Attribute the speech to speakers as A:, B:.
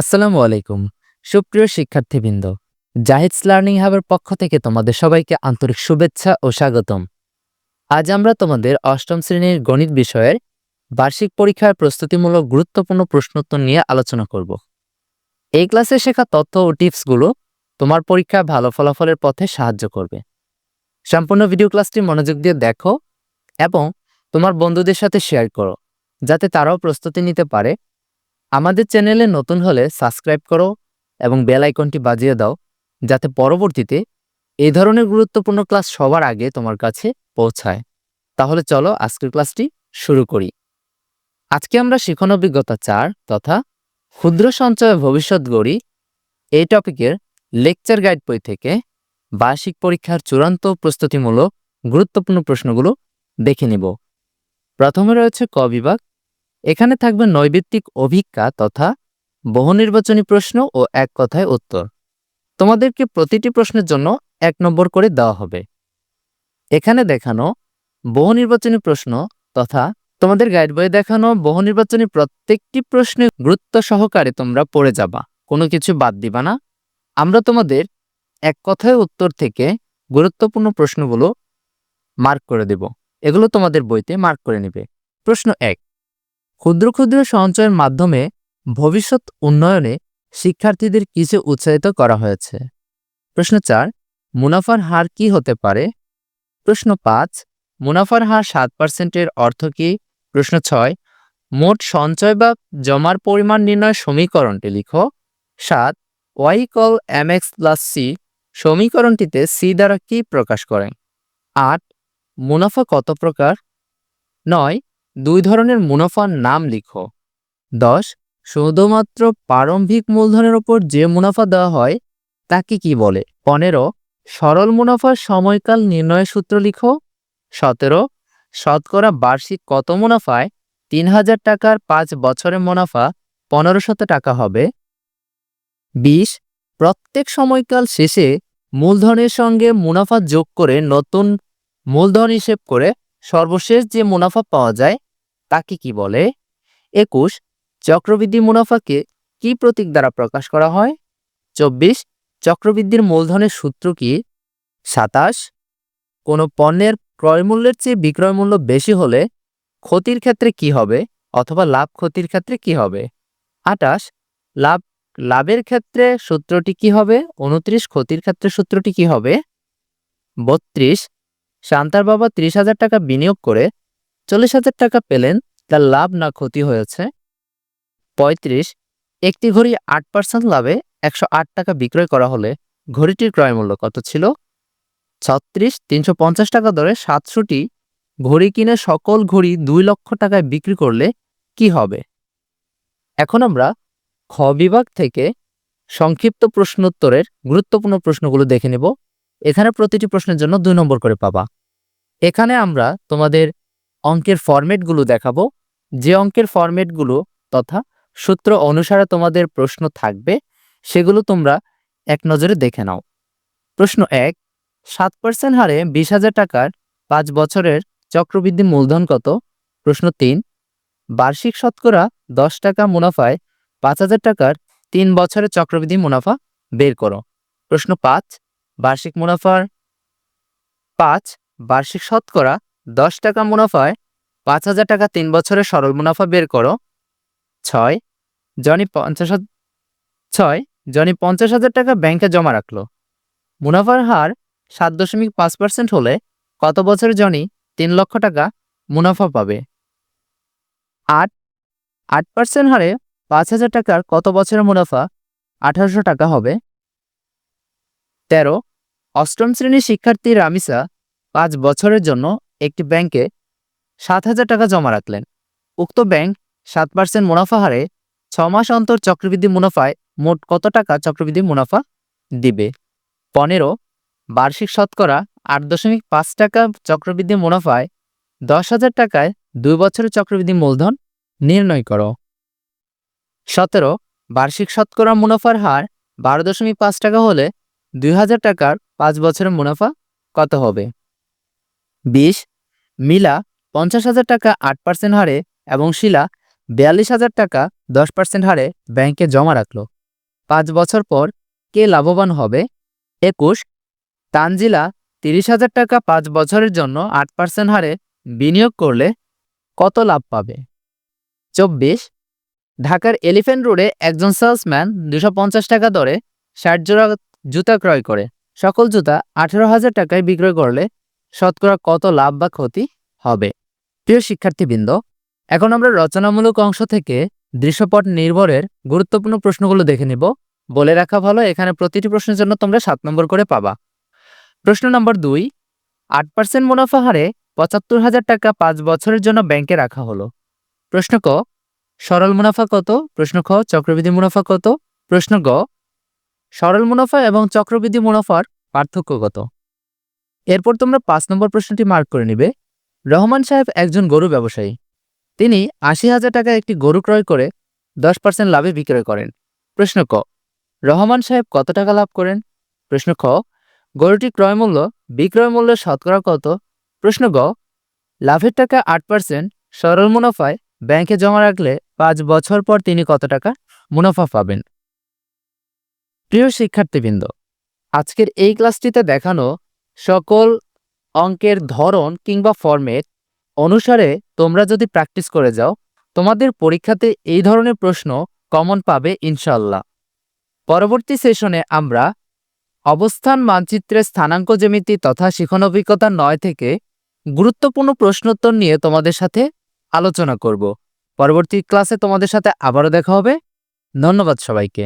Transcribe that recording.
A: আসসালামু আলাইকুম, সুপ্রিয় শিক্ষার্থীবৃন্দ। জাহিদস লার্নিং হাবের পক্ষ থেকে তোমাদের সবাইকে আন্তরিক শুভেচ্ছা ও স্বাগতম। আজ আমরা তোমাদের অষ্টম শ্রেণির গণিত বিষয়ের বার্ষিক পরীক্ষার প্রস্তুতিমূলক গুরুত্বপূর্ণ প্রশ্নোত্তর নিয়ে আলোচনা করব। এই ক্লাসে শেখা তথ্য ও টিপসগুলো তোমার পরীক্ষায় ভালো ফলাফলের পথে সাহায্য করবে। সম্পূর্ণ ভিডিও ক্লাসটি মনোযোগ দিয়ে দেখো এবং তোমার বন্ধুদের সাথে শেয়ার করো, যাতে তারাও প্রস্তুতি নিতে পারে আমাদের চ্যানেলে নতুন হলে সাবস্ক্রাইব করো এবং বেল আইকনটি বাজিয়ে দাও, যাতে পরবর্তীতে এই ধরনের গুরুত্বপূর্ণ ক্লাস সবার আগে তোমার কাছে পৌঁছায়। তাহলে চলো আজকের ক্লাসটি শুরু করি। আজকে আমরা শিখন অভিজ্ঞতা চার তথা ক্ষুদ্র সঞ্চয় ভবিষ্যৎ গড়ি এই টপিকের লেকচার গাইড বই থেকে বার্ষিক পরীক্ষার চূড়ান্ত প্রস্তুতিমূলক গুরুত্বপূর্ণ প্রশ্নগুলো দেখে নিব। প্রথমে রয়েছে ক বিভাগ এখানে থাকবে নৈবিত্তিক অভিজ্ঞা তথা বহুনির্বাচনী প্রশ্ন ও এক কথায় উত্তর। তোমাদেরকে প্রতিটি প্রশ্নের জন্য এক নম্বর করে দেওয়া হবে। এখানে দেখানো বহুনির্বাচনী প্রশ্ন তথা তোমাদের গাইড বইয়ে দেখানো বহুনির্বাচনী প্রত্যেকটি প্রশ্নে গুরুত্ব সহকারে তোমরা পড়ে যাবা। কোনো কিছু বাদ দিবা না। আমরা তোমাদের এক কথায় উত্তর থেকে গুরুত্বপূর্ণ প্রশ্নগুলো মার্ক করে দেব। এগুলো তোমাদের বইতে মার্ক করে নেবে। প্রশ্ন এক ক্ষুদ্র ক্ষুদ্র সঞ্চয়ের মাধ্যমে ভবিষ্যৎ উন্নয়নে শিক্ষার্থীদের কিছু উৎসাহিত করা হয়েছে? প্রশ্ন চার, মুনাফার হার কি হতে পারে? প্রশ্ন পাঁচ, মুনাফার হার সাত পার্সেন্টের অর্থ কি? প্রশ্ন ছয়, মোট সঞ্চয় বা জমার পরিমাণ নির্ণয় সমীকরণটি লিখো। সাত, Y equal M X plus C সমীকরণটিতে C দ্বারা কি প্রকাশ করেন আট, মুনাফা কত প্রকার? নয় দুই ধরনের মুনাফার নাম লিখো। দশ, শুধুমাত্র প্রারম্ভিক মূলধনের ওপর যে মুনাফা দেওয়া হয়, তাকে কি বলে? পনেরো, সরল মুনাফার সময়কাল নির্ণয়ের সূত্র লিখো। সতেরো, শতকরা বার্ষিক কত মুনাফায় তিন হাজার টাকার পাঁচ বছরের মুনাফা পনেরো শত টাকা হবে? বিশ, প্রত্যেক সময়কাল শেষে মূলধনের সঙ্গে মুনাফা যোগ করে নতুন মূলধন হিসেব করে সর্বশেষ যে মুনাফা পাওয়া যায় তাকে কি বলে? একুশ, চক্রবৃদ্ধি মুনাফাকে কি প্রতীক দ্বারা প্রকাশ করা হয়? চব্বিশ, চক্রবৃদ্ধির মূলধনের সূত্র কি? সাতাশ, কোনো পণ্যের ক্রয়মূল্যের চেয়ে বিক্রয় মূল্য বেশি হলে ক্ষতির ক্ষেত্রে কি হবে অথবা লাভ ক্ষতির ক্ষেত্রে কি হবে? আটাশ লাভ, লাভের ক্ষেত্রে সূত্রটি কি হবে? উনত্রিশ, ক্ষতির ক্ষেত্রে সূত্রটি কি হবে? বত্রিশ, শান্তার বাবা ত্রিশ হাজার টাকা বিনিয়োগ করে চল্লিশ হাজার টাকা পেলেন, তার লাভ না ক্ষতি হয়েছে। পঁয়ত্রিশ, একটি ঘড়ি আট পার্সেন্ট লাভে একশো আট টাকা বিক্রয় করা হলে ঘড়িটির ক্রয় মূল্য কত ছিল? ছত্রিশ, তিনশো পঞ্চাশ টাকা দরে সাতশোটি ঘড়ি কিনে সকল ঘড়ি দুই লক্ষ টাকায় বিক্রি করলে কি হবে? এখন আমরা খ বিভাগ থেকে সংক্ষিপ্ত প্রশ্নোত্তরের গুরুত্বপূর্ণ প্রশ্নগুলো দেখে নেব। এখানে প্রতিটি প্রশ্নের জন্য দুই নম্বর করে পাবা। এখানে আমরা তোমাদের অঙ্কের ফরম্যাটগুলো দেখাবো। যে অঙ্কের ফরম্যাটগুলো তথা সূত্র অনুসারে তোমাদের প্রশ্ন থাকবে, সেগুলো তোমরা এক নজরে দেখে নাও। প্রশ্ন এক, সাত পার্সেন্ট হারে বিশ হাজার টাকার পাঁচ বছরের চক্রবৃদ্ধি মূলধন কত? প্রশ্ন তিন, বার্ষিক শতকরা দশ টাকা মুনাফায় পাঁচ হাজার টাকার তিন বছরের চক্রবৃদ্ধি মুনাফা বের করো। প্রশ্ন পাঁচ, বার্ষিক মুনাফার পাঁচ, বার্ষিক শতকরা দশ টাকা মুনাফায় পাঁচ হাজার টাকা তিন বছরের সরল মুনাফা বের করো। ছয়, জনি পঞ্চাশ ছয়, জনি পঞ্চাশ হাজার টাকা ব্যাংকে জমা রাখল। মুনাফার হার সাত দশমিক পাঁচ পার্সেন্ট হলে কত বছরে জনি তিন লক্ষ টাকা মুনাফা পাবে? আট আট পার্সেন্ট হারে পাঁচ হাজার টাকার কত বছরের মুনাফা আঠারোশো টাকা হবে? তেরো, অষ্টম শ্রেণির শিক্ষার্থী রামিসা পাঁচ বছরের জন্য একটি ব্যাংকে সাত হাজার টাকা জমা রাখলেন। উক্ত ব্যাংক সাত পার্সেন্ট মুনাফা হারে ছ মাস অন্তর চক্রবৃদ্ধি মুনাফায় মোট কত টাকা চক্রবৃদ্ধি মুনাফা দিবে? পনেরো, বার্ষিক শতকরা আট দশমিক পাঁচ টাকা চক্রবৃদ্ধি মুনাফায় দশ হাজার টাকায় দুই বছরের চক্রবৃদ্ধি মূলধন নির্ণয় করো। সতেরো, বার্ষিক শতকরা মুনাফার হার বারো দশমিক পাঁচ টাকা হলে দুই হাজার টাকার পাঁচ বছরের মুনাফা কত হবে? বিশ মিলা পঞ্চাশ হাজার টাকা আট পার্সেন্ট হারে এবং শিলা বিয়াল্লিশ হাজার টাকা দশ পার্সেন্ট হারে ব্যাংকে জমা রাখল। পাঁচ বছর পর কে লাভবান হবে? একুশ। তানজিলা তিরিশ হাজার টাকা পাঁচ বছরের জন্য আট পার্সেন্ট হারে বিনিয়োগ করলে কত লাভ পাবে? চব্বিশ। ঢাকার এলিফ্যান্ট রোডে একজন সেলসম্যান দুশো পঞ্চাশ টাকা দরে ষাট জোড়া জুতা ক্রয় করে। সকল জুতা আঠেরো হাজার টাকায় বিক্রয় করলে শতকরা কত লাভ বা ক্ষতি হবে? প্রিয় শিক্ষার্থীবৃন্দ, এখন আমরা রচনামূলক অংশ থেকে দৃশ্যপট নির্ভরের গুরুত্বপূর্ণ প্রশ্নগুলো দেখে নিব। বলে রাখা ভালো, এখানে প্রতিটি প্রশ্নের জন্য তোমরা সাত নম্বর করে পাবা। প্রশ্ন নম্বর দুই, আট পার্সেন্ট মুনাফা হারে পঁচাত্তর হাজার টাকা পাঁচ বছরের জন্য ব্যাংকে রাখা হলো। প্রশ্ন ক, সরল মুনাফা কত? প্রশ্ন খ, চক্রবৃদ্ধি মুনাফা কত? প্রশ্ন গ, সরল মুনাফা এবং চক্রবৃদ্ধি মুনাফার পার্থক্য কত? এরপর তোমরা পাঁচ নম্বর প্রশ্নটি মার্ক করে নিবে। রহমান সাহেব একজন গরু ব্যবসায়ী। তিনি আশি হাজার টাকায় একটি গরু ক্রয় করে দশ পার্সেন্ট লাভে বিক্রয় করেন। প্রশ্ন ক, রহমান সাহেব কত টাকা লাভ করেন? প্রশ্ন খ গরুটি ক্রয় মূল্য, বিক্রয় মূল্য শতকরা কত? প্রশ্ন গ, লাভের টাকা আট পার্সেন্ট সরল মুনাফায় ব্যাংকে জমা রাখলে পাঁচ বছর পর তিনি কত টাকা মুনাফা পাবেন? প্রিয় শিক্ষার্থীবৃন্দ, আজকের এই ক্লাসটিতে দেখানো সকল অঙ্কের ধরন কিংবা ফর্মেট অনুসারে তোমরা যদি প্র্যাকটিস করে যাও, তোমাদের পরীক্ষাতে এই ধরনের প্রশ্ন কমন পাবে ইনশাল্লাহ পরবর্তী সেশনে আমরা অবস্থান মানচিত্রের স্থানাঙ্ক জ্যামিতি তথা শিখন অভিজ্ঞতা নয় থেকে গুরুত্বপূর্ণ প্রশ্নোত্তর নিয়ে তোমাদের সাথে আলোচনা করব। পরবর্তী ক্লাসে তোমাদের সাথে আবারও দেখা হবে। ধন্যবাদ সবাইকে।